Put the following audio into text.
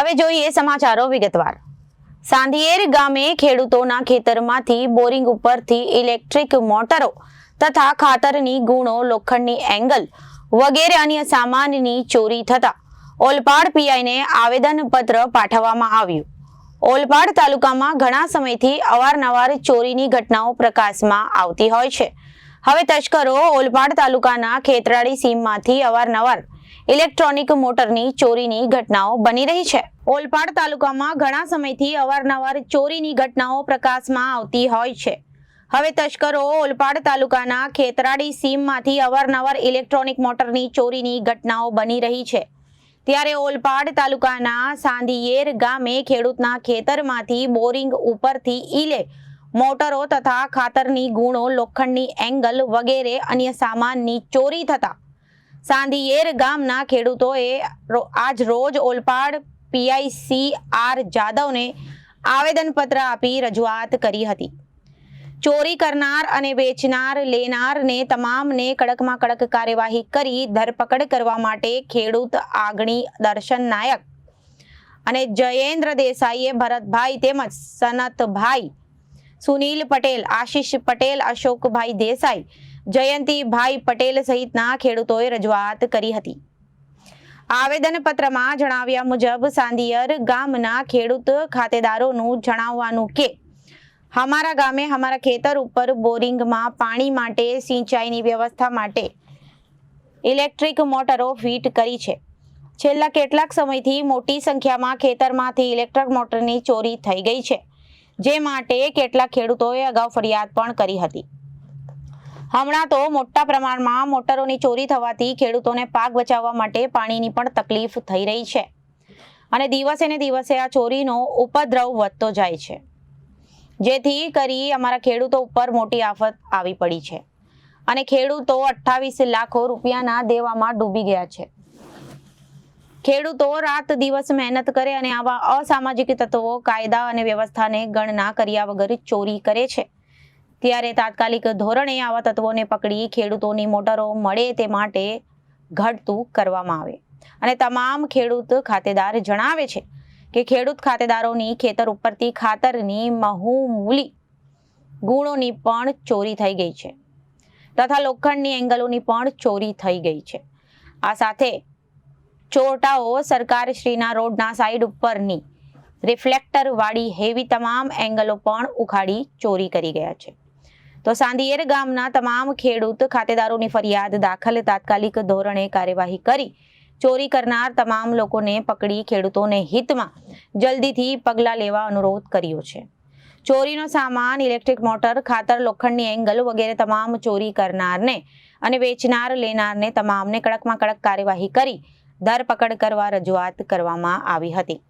હવે જોઈએ સમાચારો વિગતવાર. સાંધિયેર ગામે ખેડૂતોના ખેતરમાંથી બોરિંગ ઉપરથી ઇલેક્ટ્રિક મોટરો તથા ખાતરની ગુણો લોખંડની એંગલ વગેરે અન્ય સામાનની ચોરી થતા ઓલપાડ પીઆઈને આવેદનપત્ર પાઠવવામાં આવ્યું. ઓલપાડ તાલુકામાં ઘણા સમયથી અવારનવાર ચોરીની ઘટનાઓ પ્રકાશમાં આવતી હોય છે. હવે તસ્કરો ઓલપાડ તાલુકાના ખેતરાળી સીમમાંથી અવારનવાર ઇલેક્ટ્રોનિક મોટરની ચોરીની ઘટનાઓ બની રહી છે. ઓલપાડ તાલુકામાં ઘણા સમયથી અવારનવાર ચોરીની ઘટનાઓ પ્રકાશમાં આવતી હોય છે. હવે તસ્કરો ઓલપાડ તાલુકાના ખેતરાડી સીમમાંથી અવારનવાર ઇલેક્ટ્રોનિક મોટરની ચોરીની ઘટનાઓ બની રહી છે. ત્યારે ઓલપાડ તાલુકાના સાંધિયેર ગામે ખેડૂતના ખેતરમાંથી બોરિંગ ઉપરથી ઈલે, મોટરો તથા ખાતરની ગુણો લોખંડની એંગલ વગેરે અન્ય સામાનની ચોરી થતા સાંધિયેર ગામના ખેડૂતોએ આજ રોજ ઓલપાડ પીઆઈસી આર જાદવને આવેદનપત્ર આપી રજૂઆત કરી હતી. ચોરી કરનાર અને વેચનાર લેનારને તમામને કડકમાં કડક કાર્યવાહી કરી ધરપકડ કરવા માટે ખેડૂત આગણી દર્શન નાયક અને જયેન્દ્ર દેસાઈએ ભરતભાઈ તેમજ સનતભાઈ સુનિલ પટેલ, આશીષ પટેલ, અશોકભાઈ દેસાઈ જયંતિભાઈ પટેલ સહિતના ખેડૂતોએ રજૂઆત કરી હતી. આવેદનપત્રમાં જણાવ્યા મુજબ સાંધિયર ગામના ખેડૂત ખાતેદારોનું જણાવવાનું કે, અમારા ગામે અમારા ખેતર ઉપર બોરિંગમાં પાણી માટે સિંચાઈની વ્યવસ્થા માટે ઇલેક્ટ્રિક મોટરો ફિટ કરી છે. છેલ્લા કેટલાક સમયથી મોટી સંખ્યામાં ખેતરમાંથી ઇલેક્ટ્રિક મોટરની ચોરી થઈ ગઈ છે, જે માટે કેટલાક ખેડૂતોએ અગાઉ ફરિયાદ પણ કરી હતી. હમણાં તો મોટા પ્રમાણમાં મોટરોની ચોરી થવાથી ખેડૂતોને પાક બચાવવા માટે પાણીની પણ તકલીફ થઈ રહી છે. અને દિવસે ને દિવસે આ ચોરીનો ઉપદ્રવ વધતો જાય છે. જેથી કરી અમારા ખેડૂતો ઉપર મોટી આફત આવી પડી છે. અને ખેડૂતો અઠ્ઠાવીસ લાખો રૂપિયાના દેવામાં ડૂબી ગયા છે. ખેડૂતો રાત દિવસ મહેનત કરે અને આવા અસામાજિક તત્વો, કાયદા અને વ્યવસ્થાને ગણના કર્યા વગર ચોરી કરે છે. ત્યારે તાત્કાલિક ધોરણે આવા તત્વોને પકડી ખેડૂતોની મોટરો મળે તે માટે ઘટતું કરવામાં આવે. અને તમામ ખેડૂત ખાતેદાર જણાવે છે કે ખેડૂત ખાતેદારોની ખેતર ઉપરથી ખાતરની મહુમૂલી ગુણોની પણ ચોરી થઈ ગઈ છે તથા લોખંડની એંગલોની પણ ચોરી થઈ ગઈ છે. આ સાથે ચોરટાઓ સરકારશ્રીના રોડના સાઈડ ઉપરની રિફ્લેક્ટરવાળી હેવી તમામ એંગલો પણ ઉખાડી ચોરી કરી ગયા છે. તો સાંધિયેર ગામના તમામ ખેડૂત ખાતેદારોની ફરિયાદ દાખલ તાત્કાલિક ધોરણે કાર્યવાહી કરી. ચોરી કરનાર તમામ લોકોને પકડી ખેડૂતોને હિતમાં જલ્દીથી પગલાં લેવા અનુરોધ કર્યો છે. ચોરીનો સામાન, ઇલેક્ટ્રિક મોટર, ખાતર, લોખંડની એંગલ વગેરે તમામ ચોરી કરનારને અને વેચનાર, લેનારને તમામને કડકમાં કડક કાર્યવાહી કરી, ધરપકડ કરવા રજૂઆત કરવામાં આવી હતી.